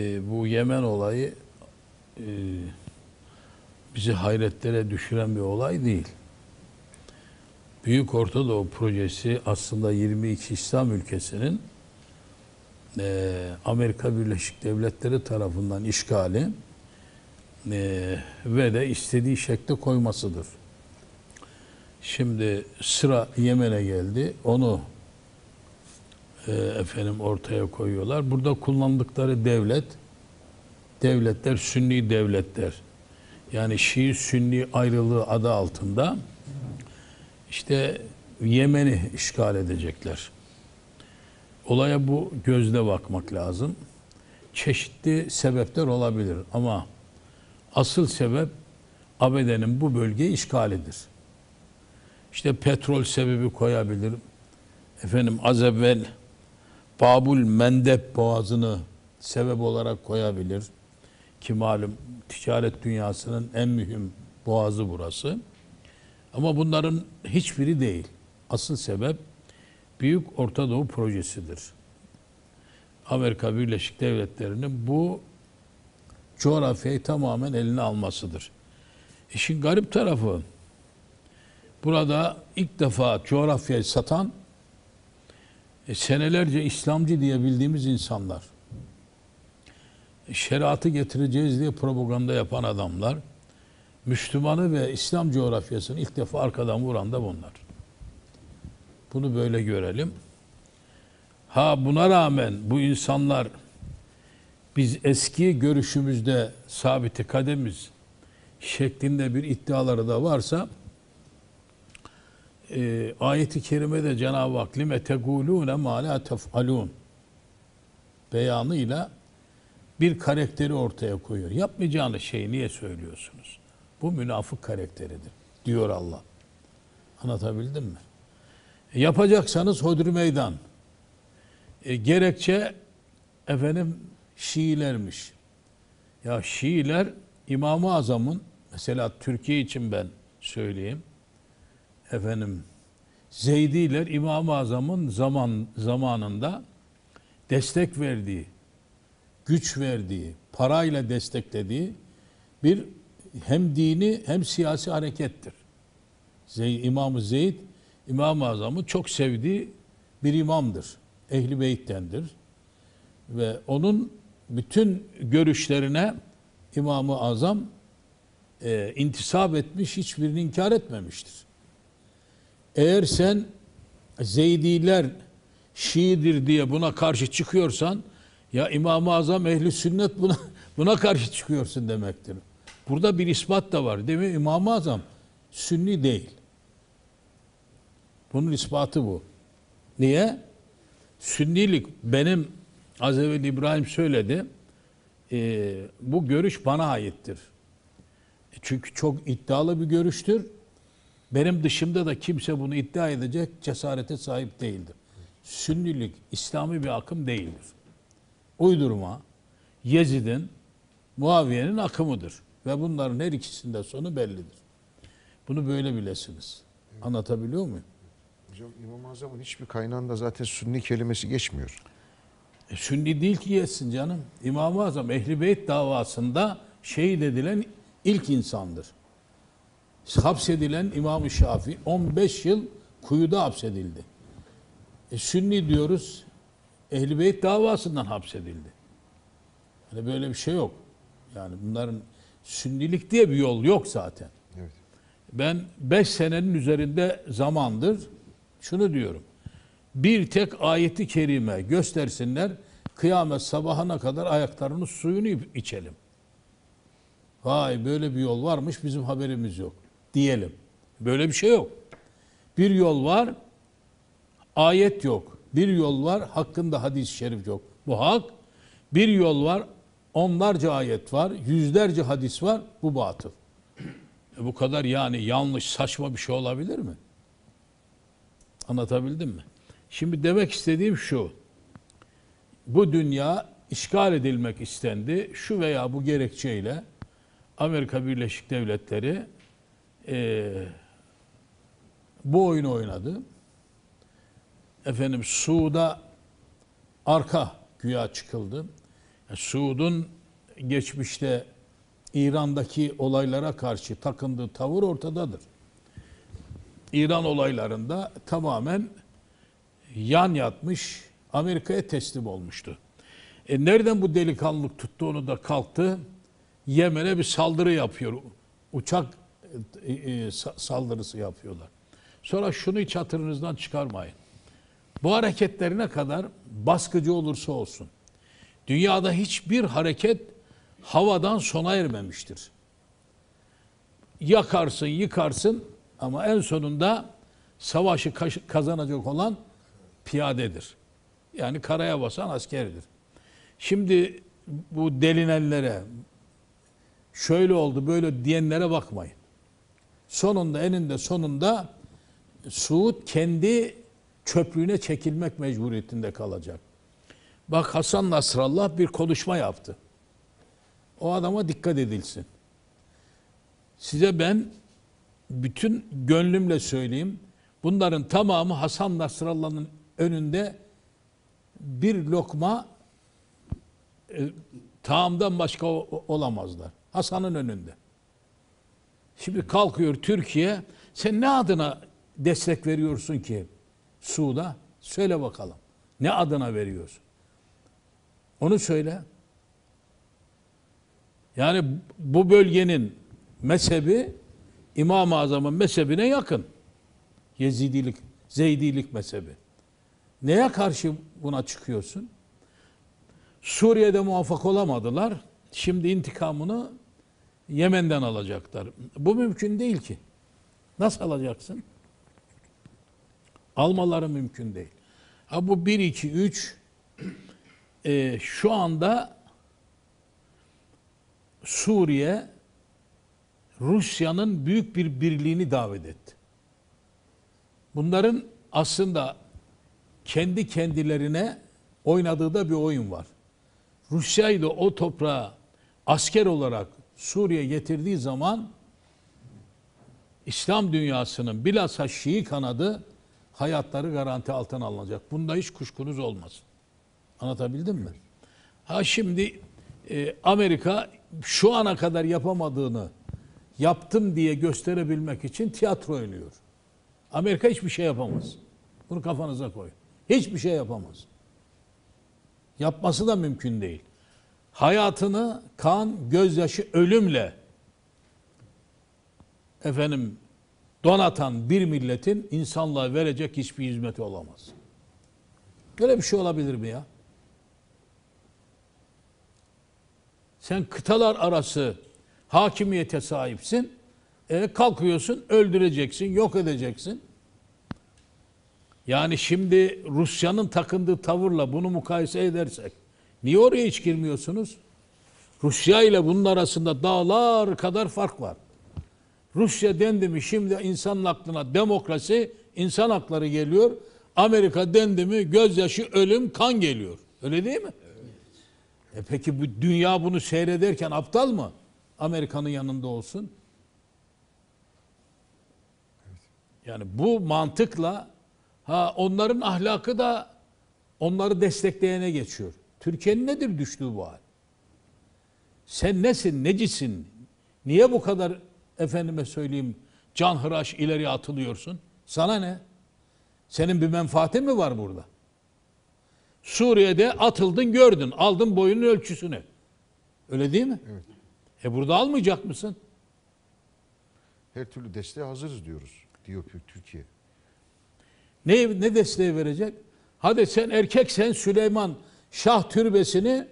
E, bu Yemen olayı e, bizi hayretlere düşüren bir olay değil. Büyük Orta Doğu Projesi aslında 22 İslam ülkesinin e, Amerika Birleşik Devletleri tarafından işgali e, ve de istediği şekle koymasıdır. Şimdi sıra Yemen'e geldi. Onu e, efendim ortaya koyuyorlar. Burada kullandıkları devlet devletler Sünni devletler. Yani Şii Sünni ayrılığı adı altında işte Yemen'i işgal edecekler. Olaya bu gözle bakmak lazım. Çeşitli sebepler olabilir ama asıl sebep ABD'nin bu bölgeyi işgalidir. İşte petrol sebebi koyabilir. Efendim az evvel Babul Mendeb boğazını sebep olarak koyabilir. Ki malum ticaret dünyasının en mühim boğazı burası. Ama bunların hiçbiri değil. Asıl sebep Büyük Orta Doğu Projesi'dir. Amerika Birleşik Devletleri'nin bu coğrafyayı tamamen eline almasıdır. İşin garip tarafı burada ilk defa coğrafyayı satan e, senelerce İslamcı diye bildiğimiz insanlar. E, şeriatı getireceğiz diye propaganda yapan adamlar. Müslümanı ve İslam coğrafyasını ilk defa arkadan vuran da bunlar. Bunu böyle görelim. Ha buna rağmen bu insanlar biz eski görüşümüzde sabiti kademiz şeklinde bir iddiaları da varsa e, ayeti kerimede Cenab-ı Hak lime tegulune ma la tef'alun beyanıyla bir karakteri ortaya koyuyor. Yapmayacağınız şeyi niye söylüyorsunuz? Bu münafık karakteridir diyor Allah. Anlatabildim mi? E, yapacaksanız hodri meydan. E, gerekçe efendim Şiilermiş. Ya Şiiler İmam-ı Azam'ın mesela Türkiye için ben söyleyeyim. Efendim Zeydiler İmam-ı Azam'ın zaman zamanında destek verdiği, güç verdiği, parayla desteklediği bir hem dini hem siyasi harekettir. Zey, İmam-ı Zeyd İmam-ı Azam'ı çok sevdiği bir imamdır. Ehli Beyt'tendir. Ve onun bütün görüşlerine İmam-ı Azam e, intisap etmiş, hiçbirini inkar etmemiştir. Eğer sen Zeydiler Şiidir diye buna karşı çıkıyorsan ya İmam-ı Azam ehli sünnet buna buna karşı çıkıyorsun demektir. Burada bir ispat da var. Değil mi? İmam-ı Azam sünni değil. Bunun ispatı bu. Niye? Sünnilik benim az evvel İbrahim söyledi. E, bu görüş bana aittir. E, çünkü çok iddialı bir görüştür. Benim dışımda da kimse bunu iddia edecek cesarete sahip değildir. Sünnilik İslami bir akım değildir. Uydurma Yezid'in, Muaviye'nin akımıdır. Ve bunların her ikisinde sonu bellidir. Bunu böyle bilesiniz. Anlatabiliyor muyum? Hocam İmam-ı Azam'ın hiçbir kaynağında zaten sünni kelimesi geçmiyor. E, sünni değil ki yesin canım. İmam-ı Azam Ehl-i Beyt davasında şehit edilen ilk insandır. Hapsedilen İmam-ı Şafii 15 yıl kuyuda hapsedildi. E, sünni diyoruz Ehl-i Beyt davasından hapsedildi. Hani böyle bir şey yok. Yani bunların sünnilik diye bir yol yok zaten. Evet. Ben 5 senenin üzerinde zamandır şunu diyorum. Bir tek ayeti kerime göstersinler. Kıyamet sabahına kadar ayaklarının suyunu içelim. Vay böyle bir yol varmış bizim haberimiz yok diyelim. Böyle bir şey yok. Bir yol var, ayet yok. Bir yol var, hakkında hadis-i şerif yok. Bu hak. Bir yol var, onlarca ayet var, yüzlerce hadis var. Bu batıl. E bu kadar yani yanlış, saçma bir şey olabilir mi? Anlatabildim mi? Şimdi demek istediğim şu. Bu dünya işgal edilmek istendi. Şu veya bu gerekçeyle Amerika Birleşik Devletleri e, bu oyunu oynadı. Efendim Suud'a arka güya çıkıldı. Suud'un geçmişte İran'daki olaylara karşı takındığı tavır ortadadır. İran olaylarında tamamen yan yatmış, Amerika'ya teslim olmuştu. E nereden bu delikanlılık tuttu onu da kalktı? Yemen'e bir saldırı yapıyor. Uçak e, e, sa- saldırısı yapıyorlar. Sonra şunu hiç hatırınızdan çıkarmayın. Bu hareketlerine kadar baskıcı olursa olsun. Dünyada hiçbir hareket havadan sona ermemiştir. Yakarsın, yıkarsın ama en sonunda savaşı kazanacak olan piyadedir. Yani karaya basan askerdir. Şimdi bu delinenlere, şöyle oldu böyle diyenlere bakmayın. Sonunda eninde sonunda Suud kendi çöplüğüne çekilmek mecburiyetinde kalacak. Bak Hasan Nasrallah bir konuşma yaptı. O adama dikkat edilsin. Size ben bütün gönlümle söyleyeyim. Bunların tamamı Hasan Nasrallah'ın önünde bir lokma e, taamdan başka olamazlar. Hasan'ın önünde. Şimdi kalkıyor Türkiye. Sen ne adına destek veriyorsun ki Suud'a? Söyle bakalım. Ne adına veriyorsun? Onu söyle. Yani bu bölgenin mezhebi İmam-ı Azam'ın mezhebine yakın. Yezidilik, Zeydilik mezhebi. Neye karşı buna çıkıyorsun? Suriye'de muvaffak olamadılar. Şimdi intikamını Yemen'den alacaklar. Bu mümkün değil ki. Nasıl alacaksın? Almaları mümkün değil. Ha bu 1, 2, 3 e, şu anda Suriye Rusya'nın büyük bir birliğini davet etti. Bunların aslında kendi kendilerine oynadığı da bir oyun var. Rusya'yı da o toprağa asker olarak Suriye getirdiği zaman İslam dünyasının bilhassa Şii kanadı hayatları garanti altına alınacak. Bunda hiç kuşkunuz olmasın. Anlatabildim mi? Ha şimdi e, Amerika şu ana kadar yapamadığını yaptım diye gösterebilmek için tiyatro oynuyor. Amerika hiçbir şey yapamaz. Bunu kafanıza koyun. Hiçbir şey yapamaz. Yapması da mümkün değil. Hayatını kan, gözyaşı, ölümle efendim donatan bir milletin insanlığa verecek hiçbir hizmeti olamaz. Böyle bir şey olabilir mi ya? Sen kıtalar arası hakimiyete sahipsin. E, kalkıyorsun, öldüreceksin, yok edeceksin. Yani şimdi Rusya'nın takındığı tavırla bunu mukayese edersek niye oraya hiç girmiyorsunuz? Rusya ile bunun arasında dağlar kadar fark var. Rusya dendi mi şimdi insanın aklına demokrasi, insan hakları geliyor. Amerika dendi mi gözyaşı, ölüm, kan geliyor. Öyle değil mi? E peki bu dünya bunu seyrederken aptal mı? Amerika'nın yanında olsun. Yani bu mantıkla ha onların ahlakı da onları destekleyene geçiyor. Türkiye'nin nedir düştüğü bu hal? Sen nesin, necisin? Niye bu kadar efendime söyleyeyim canhıraş ileri atılıyorsun? Sana ne? Senin bir menfaatin mi var burada? Suriye'de atıldın gördün. Aldın boyunun ölçüsünü. Öyle değil mi? Evet. E burada almayacak mısın? Her türlü desteğe hazırız diyoruz. Diyor Türkiye. Ne, ne desteği verecek? Hadi sen erkeksen Süleyman Şah türbesini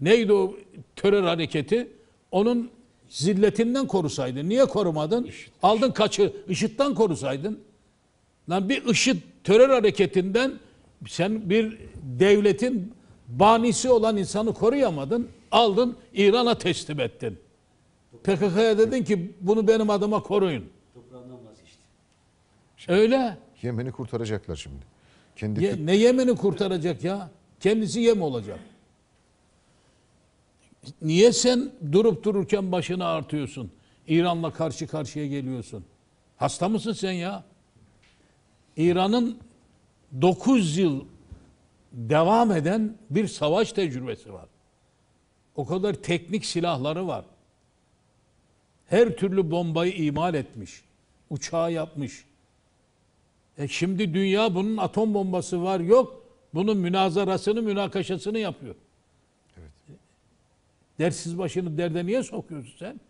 neydi o terör hareketi? Onun zilletinden korusaydın. Niye korumadın? Aldın kaçı? IŞİD'den korusaydın. Lan bir IŞİD terör hareketinden sen bir devletin banisi olan insanı koruyamadın. Aldın İran'a teslim ettin. PKK'ya dedin ki bunu benim adıma koruyun. Toprağından vazgeçti. Öyle. Yemen'i kurtaracaklar şimdi. Kendi Ye- ne Yemen'i kurtaracak ya? Kendisi yem olacak. Niye sen durup dururken başını artıyorsun? İran'la karşı karşıya geliyorsun. Hasta mısın sen ya? İran'ın 9 yıl devam eden bir savaş tecrübesi var. O kadar teknik silahları var. Her türlü bombayı imal etmiş. Uçağı yapmış. E şimdi dünya bunun atom bombası var yok. Bunun münazarasını, münakaşasını yapıyor. Evet. Dersiz başını derde niye sokuyorsun sen?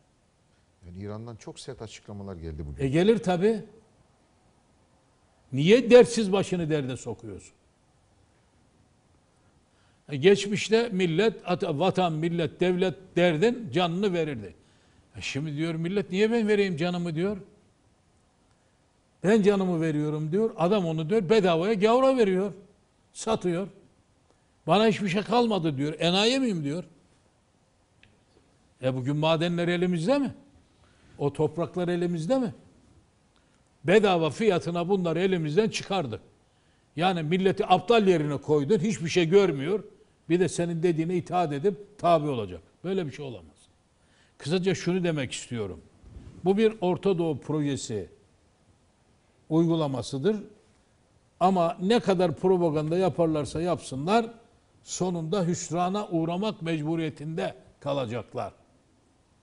Yani İran'dan çok sert açıklamalar geldi bugün. E gelir tabi. Niye dersiz başını derde sokuyorsun? E geçmişte millet, at- vatan, millet, devlet derdin canını verirdi. E şimdi diyor millet niye ben vereyim canımı diyor. Ben canımı veriyorum diyor. Adam onu diyor bedavaya gavura veriyor. Satıyor. Bana hiçbir şey kalmadı diyor. Enayi miyim diyor. E bugün madenler elimizde mi? O topraklar elimizde mi? Bedava fiyatına bunları elimizden çıkardık. Yani milleti aptal yerine koydun, hiçbir şey görmüyor. Bir de senin dediğine itaat edip tabi olacak. Böyle bir şey olamaz. Kısaca şunu demek istiyorum. Bu bir Orta Doğu projesi uygulamasıdır. Ama ne kadar propaganda yaparlarsa yapsınlar sonunda hüsrana uğramak mecburiyetinde kalacaklar.